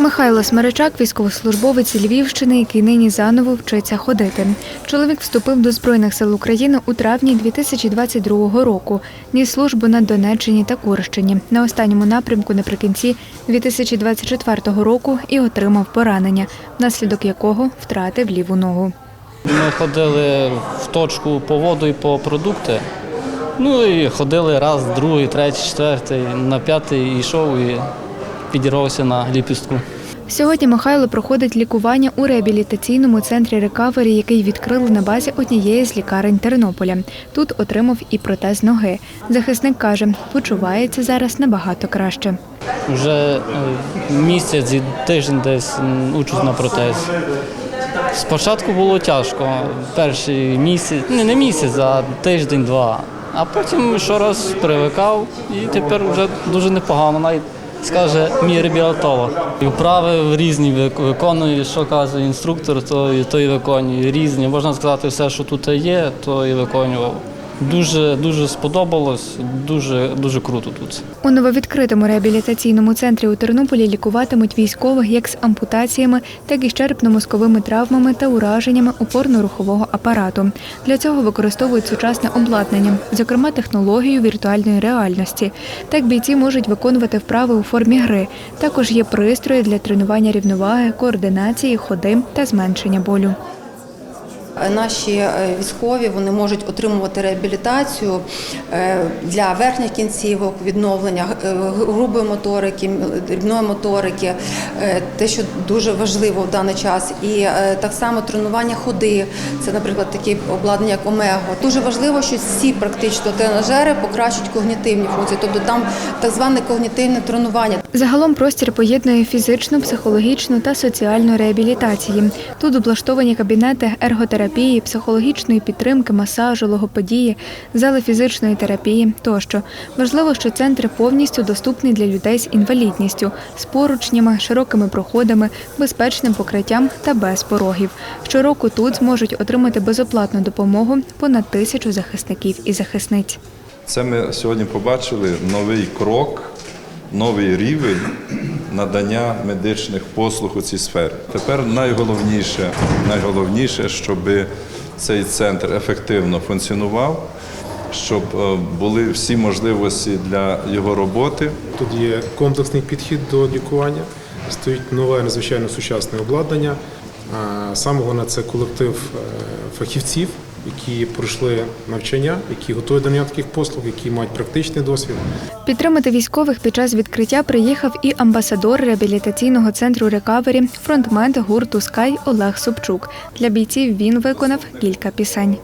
Михайло Смеречак, військовослужбовець Львівщини, який нині заново вчиться ходити. Чоловік вступив до Збройних сил України у травні 2022 року. Ніс службу на Донеччині та Курщині. На останньому напрямку наприкінці 2024 року і отримав поранення, внаслідок якого втратив ліву ногу. Ми ходили в точку по воду і по продукти. Ну і ходили раз, другий, третій, четвертий, на п'ятий йшов і підірвався на ліпістку. Сьогодні Михайло проходить лікування у реабілітаційному центрі рекавері, який відкрили на базі однієї з лікарень Тернополя. Тут отримав і протез ноги. Захисник каже, почувається зараз набагато краще. Вже е, місяць і тиждень десь учусь на протезі. Спочатку було тяжко. Перший місяць, не, не місяць, а тиждень-два. А потім щораз привикав і тепер вже дуже непогано. Навіть скаже мій реабілітолог. І вправи різні виконує, що каже інструктор, то, то і виконую. Різні. Можна сказати, все, що тут є, то і виконував. Дуже дуже сподобалось, дуже дуже круто тут. У нововідкритому реабілітаційному центрі у Тернополі лікуватимуть військових як з ампутаціями, так і з черепно-мозковими травмами та ураженнями опорно-рухового апарату. Для цього використовують сучасне обладнання, зокрема технологію віртуальної реальності. Так бійці можуть виконувати вправи у формі гри. Також є пристрої для тренування рівноваги, координації, ходи та зменшення болю. Наші е, військові вони можуть отримувати реабілітацію е, для верхніх кінцівок, відновлення е, грубої моторики, дрібної моторики, те, що дуже важливо в даний час, і так само тренування ходи. Це, наприклад, такі обладнання, як Омего. Дуже важливо, що всі практично тренажери покращують когнітивні функції, тобто там так зване когнітивне тренування. Загалом простір поєднує фізичну, психологічну та соціальну реабілітації. Тут облаштовані кабінети ерготерапії, психологічної підтримки, масажу, логопедії, зали фізичної терапії тощо. Важливо, що центр повністю доступний для людей з інвалідністю, з поручнями, широкими проходами, безпечним покриттям та без порогів. Щороку тут зможуть отримати безоплатну допомогу понад тисячу захисників і захисниць. Це ми сьогодні побачили новий крок, новий рівень надання медичних послуг у цій сфері. Тепер найголовніше, найголовніше, щоб цей центр ефективно функціонував, щоб е, були всі можливості для його роботи. Тут є комплексний підхід до лікування, стоїть нове надзвичайно сучасне обладнання. Саме головне це колектив е, фахівців, які пройшли навчання, які готові до таких послуг, які мають практичний досвід. Підтримати військових під час відкриття приїхав і амбасадор реабілітаційного центру рекавері, фронтмен гурту Скай Олег Собчук. Для бійців він виконав кілька пісень.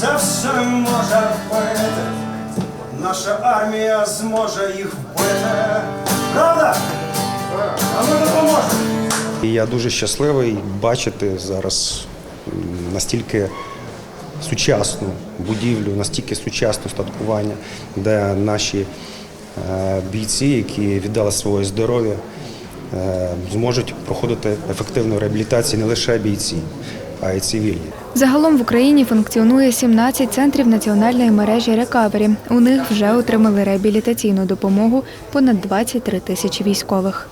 Це все може вбити, наша армія зможе їх вбити. Правда? А ми допоможемо. І я дуже щасливий бачити зараз настільки сучасну будівлю, настільки сучасне статкування, де наші е, бійці, які віддали своє здоров'я, е, зможуть проходити ефективну реабілітацію не лише бійці, а й цивільні. Загалом в Україні функціонує 17 центрів національної мережі рекавері. У них вже отримали реабілітаційну допомогу понад 23 тисячі військових.